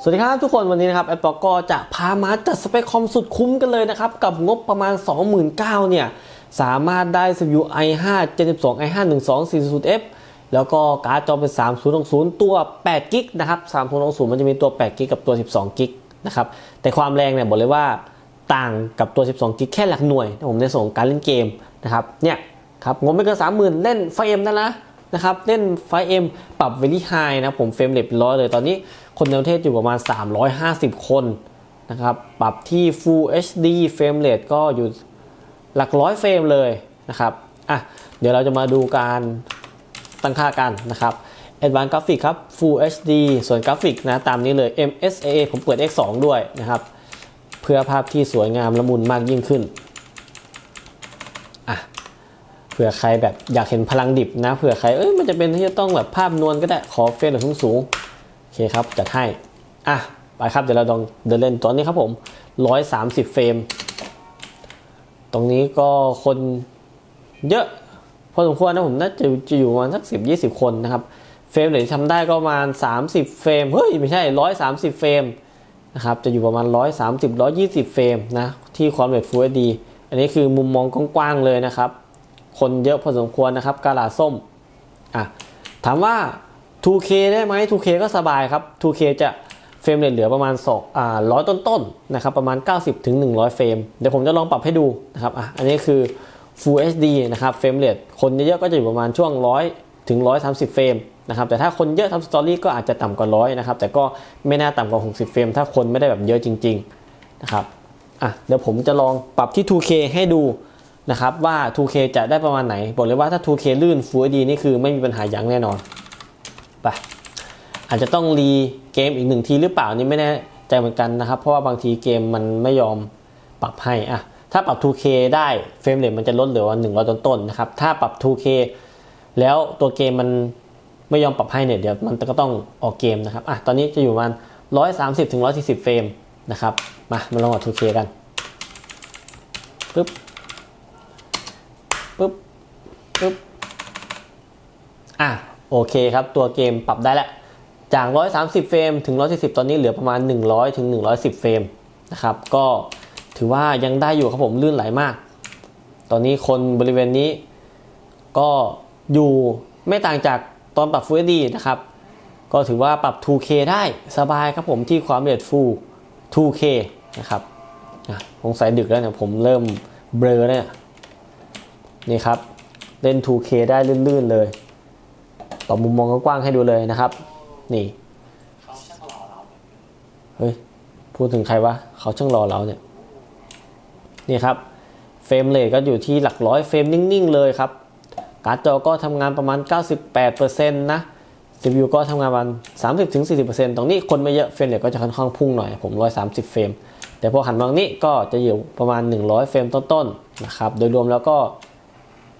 สวัสดีครับทุกคนวันนี้นะครับแอปปอกก็จะพามาจัดสเปคคอมสุดคุ้มกันเลยนะครับ กับงบประมาณ 29,000เนี่ย สามารถได้ CPU i5 72 i5 12 40F แล้วก็การ์ดจอเป็น 3060 ตัว8กิกนะครับ3060 มันจะมีตัว8กิกกับตัว 12กิกนะครับแต่ความแรงเนี่ยบอกเลยว่าต่างกับตัว 12กิกแค่หลักหน่วยผมในส่วนของการเล่นเกมนะครับเนี่ยครับงบไม่เกิน 30,000 เล่นไฟเอ็มได้นะนะครับเล่นไฟเอ็มปรับ very high นะผมเฟรมเรทร้อยเลยตอนนี้ คนในประเทศอยู่ประมาณ 350 คนนะครับ ปรับที่ Full HD เฟรมเรทก็อยู่หลักร้อยเฟรมเลยนะครับ อะ เดี๋ยวเราจะมาดูการตั้งค่ากันนะครับ Advanced Graphics ครับ Full HD ส่วนกราฟิกนะตามนี้เลย MSA ผมเปิด X2 ด้วยนะครับ เพื่อภาพที่สวยงามละมุนมากยิ่งขึ้น อะ เผื่อใครแบบอยากเห็นพลังดิบนะ เผื่อใคร เอ้ย มันจะเป็นที่จะต้องแบบภาพนวลก็ได้ ขอเฟรมแบบสูง เคครับจัดให้ อะ ไปครับเดี๋ยวเราลองเดินเล่นตัวนี้ครับผม 130 เฟรม ตรงนี้ก็คนเยอะพอสมควรนะผมน่าจะจะอยู่ประมาณสัก10 20 คนนะครับ เฟรมเรทที่ทำได้ก็ประมาณ 30 เฟรม เฮ้ย ไม่ใช่ 130 เฟรมนะครับจะอยู่ประมาณ 130 120 เฟรมนะที่ความเร็ว Full HD อันนี้คือมุมมองกว้างๆเลยนะครับ คนเยอะพอสมควรนะครับกาลาส้มอะถามว่า 2K ได้ไหม 2K ก็สบายครับ 2K จะเฟรมเรทเหลือประมาณ2อ่าร้อยต้นๆนนะครับประมาณ 90ถึง100 เฟรม เดี๋ยวผมจะลองปรับให้ดูนะครับอะอันนี้คือ Full HD นะครับเฟรมเรทคนเยอะๆก็จะอยู่ประมาณช่วง 100ถึง130 เฟรมนะครับแต่ถ้าคนเยอะทำสตอรี่ก็อาจจะต่ำกว่าร้อยนะครับแต่ก็ไม่น่าต่ำกว่า 60 เฟรม ถ้าคนไม่ได้แบบเยอะจริงๆนะครับอะเดี๋ยวผมจะลองปรับที่ 2K ให้ดูนะครับว่า 2K จะได้ประมาณไหน บอกเลยว่าถ้า 2K ลื่น Full HD นี่คือไม่มีปัญหาอย่างแน่นอน ไปอาจจะต้องรีเกมอีกหนึ่งทีหรือเปล่านี่ไม่แน่ใจเหมือนกันนะครับ เพราะว่าบางทีเกมมันไม่ยอมปรับให้อะถ้าปรับ 2K ได้เฟรมเรทมันจะลดเหลือหนึ่งร้อยต้นๆนะครับ ถ้าปรับ 2K แล้วตัวเกมมันไม่ยอมปรับให้เนี่ยเดี๋ยวมันก็ต้องออกเกมนะครับอะตอนนี้จะอยู่ประมาณ130ถึง140เฟรมนะครับ มามาลองกับ 2K กันปึ๊บปึ๊บปึ๊บอะ โอเคครับ ตัวเกมปรับได้แล้วจาก 130 เฟรมถึง 140 ตอนนี้เหลือประมาณ 100 ถึง 110 เฟรมนะครับ ก็ถือว่ายังได้อยู่ครับผมลื่นไหลมาก ตอนนี้คนบริเวณนี้ ก็อยู่ไม่ต่างจากตอนปรับ Full HD นะครับ ก็ถือว่าปรับ 2K ได้สบายครับผมที่ความละเอียด Full 2K นะครับสงสัยดึกแล้วเนี่ยผมเริ่มเบลอเนี่ยนี่ครับ เล่น 2K ได้ลื่นๆเลย ต่อมุมมองกว้างให้ดูเลยนะครับ นี่เฮ้ยพูดถึงใครวะเขาช่างรอเราเนี่ยนี่ครับเฟรมเรทก็อยู่ที่หลักร้อยเฟรมนิ่งๆเลยครับ การ์ดจอก็ทำงานประมาณ 98%นะ CPU ก็ทำงานประมาณ 30-40%ตรงนี้คนไม่เยอะเฟรมเรทก็จะค่อนข้างพุ่งหน่อยผม 130 เฟรม แต่พอหันมาตรงนี้ก็จะอยู่ประมาณ 100 เฟรมต้นๆนะครับ โดยรวมแล้วก็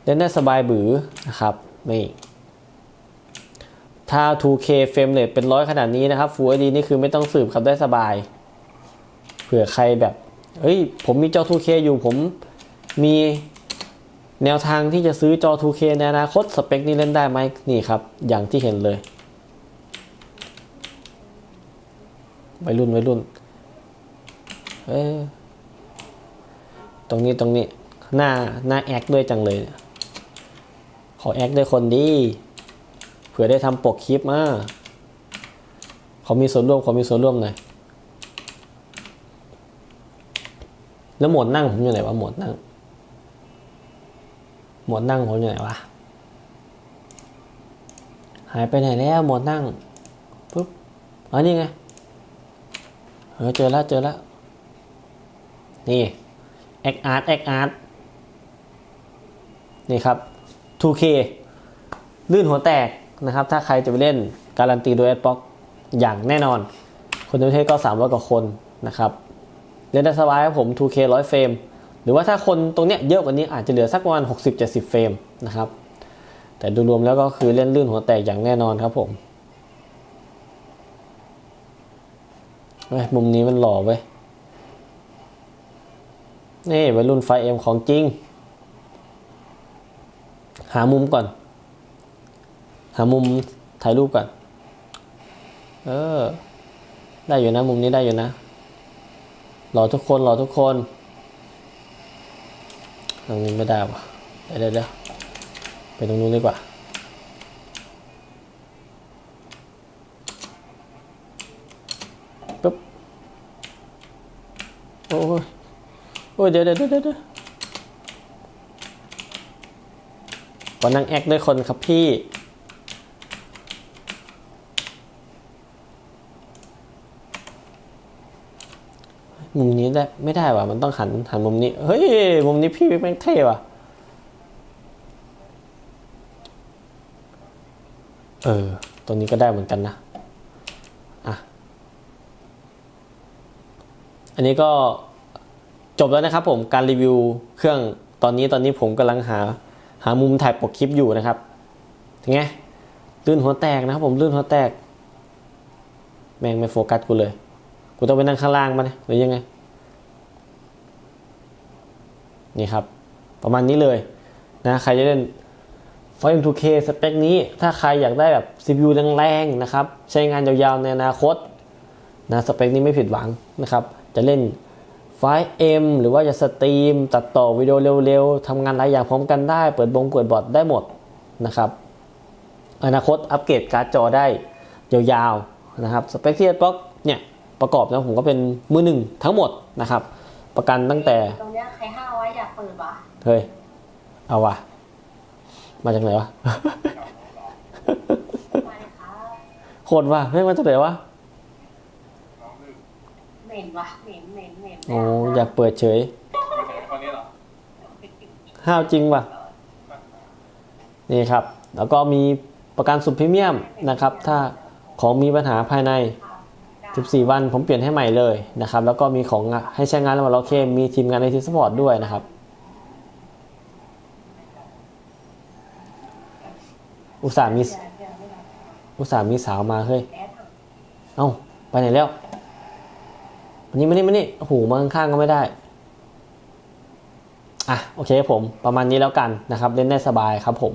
เล่นได้สบายบือนะครับนี่ ถ้า 2K เฟรมเรทเป็นร้อยขนาดนี้นะครับ Full HD นี่คือไม่ต้องสืบครับได้สบาย เผื่อใครแบบเฮ้ย ผมมีจอ 2K อยู่ผมมีแนวทางที่จะซื้อจอ 2K ในอนาคตสเปคนี้เล่นได้ไหมนี่ครับ อย่างที่เห็นเลยวัยรุ่นวัยรุ่นเอ้ยตรงนี้ตรงนี้ หน้าหน้าแอคด้วยจังเลย ขอแอคด้วยคนดี เผื่อได้ทำปกคลิปมาเขอมีส่วนร่วมเขอมีส่วนร่วมหน่อยแล้วหมดนั่งผมอยู่ไหนวะหมดนั่งหมดนั่งผมอยู่ไหนวะหายไปไหนแล้วหมดนั่งปุ๊บอ๋อนี่ไงเออเจอแล้วเจอแล้วนี่แอคอาร์ตแอคอาร์ตนี่ครับ 2K ลื่นหัวแตก นะครับ ถ้าใครจะไปเล่นการันตีโดย Xbox อกอย่างแน่นอน คนในประเทศก็ 300 กว่าคนนะครับ เล่นได้สบายครับผม 2K 100 เฟรม หรือว่าถ้าคนตรงเนี้ยเยอะกว่านี้อาจจะเหลือสักประมาณ 60-70 เฟรมนะครับ แต่ดูรวมแล้วก็คือเล่นลื่นหัวแตกอย่างแน่นอนครับผมมุมนี้มันหล่อเว้ย นี่วัยรุ่นไฟเอ็มของจริง หามุมก่อน หามุมถ่ายรูปก่อน เออ ได้อยู่นะ มุมนี้ได้อยู่นะรอทุกคนรอทุกคนตรงนี้ไม่ได้ว่ะเดี๋ยวเดี๋ยวเดี๋ยวไปตรงนู้นดีกว่า ปึ๊บ โอ้ยโอ้ยเดี๋ยวเดี๋ยวเดี๋ยวเดี๋ยวขอนั่งแอคด้วยคนครับพี่ มุมนี้ได้ไม่ได้ว่ะมันต้องหันหันมุมนี้ เฮ้ย มุมนี้พี่แม่งเท่ว่ะ เออ ตัวนี้ก็ได้เหมือนกันนะ อะ อันนี้ก็จบแล้วนะครับผมการรีวิวเครื่องตอนนี้ตอนนี้ผมกำลังหา หามุมถ่ายปกคลิปอยู่นะครับถึงไงลื่นหัวแตกนะครับผมลื่นหัวแตก แม่งไม่โฟกัสกูเลย กูต้องไปนั่งข้างล่างมาเนี่ยหรือยังไง นี่ครับ ประมาณนี้เลยนะใครจะเล่น f o r M2K สเปคนี้ถ้าใครอยากได้แบบ CPU แรงๆนะครับ ใช้งานยาวๆในอนาคตนะสเปคนี้ไม่ผิดหวังนะครับ จะเล่นไฟล์ M หรือว่าจะสตรีม ตัดต่อวิดีโอเร็วๆทำงานหลายอย่างพร้อมกันได้ เปิดบงเปิดบอร์ดได้หมดนะครับ อนาคตอัปเกรดการ์ดจอได้ยาวๆนะครับ สเปคที่บล็อกเนี่ย ประกอบนะผมก็เป็นมือหนึ่งทั้งหมดนะครับ ประกันตั้งแต่ตรงเนี้ยใครห้าวไว้อยากเปิดวะเฮ้ยเอาวะมาจากไหนวะ มาเลยครับโคตรว่ะเฮ้ยมาจากไหนวะเหม็นวะเหม็นเหม็นเหม็นโอ้อยากเปิดเฉยคนนี้เหรอห้าวจริงว่ะ นี่ครับ แล้วก็มีประกันสุดพรีเมียมนะครับ ถ้าของมีปัญหาภายใน 14 วันผมเปลี่ยนให้ใหม่เลยนะครับ แล้วก็มีของให้ใช้งานระหว่างเราเคมมีทีมงานในทีมสปอร์ตด้วยนะครับ อุตส่าห์มีอุตส่าห์มีสาวมาเฮ้ย เอ้า ไปไหนแล้วมานี่มานี่มานี่โอ้โหมาข้างๆก็ไม่ได้ อะ โอเคผมประมาณนี้แล้วกันนะครับ เล่นได้สบายครับผม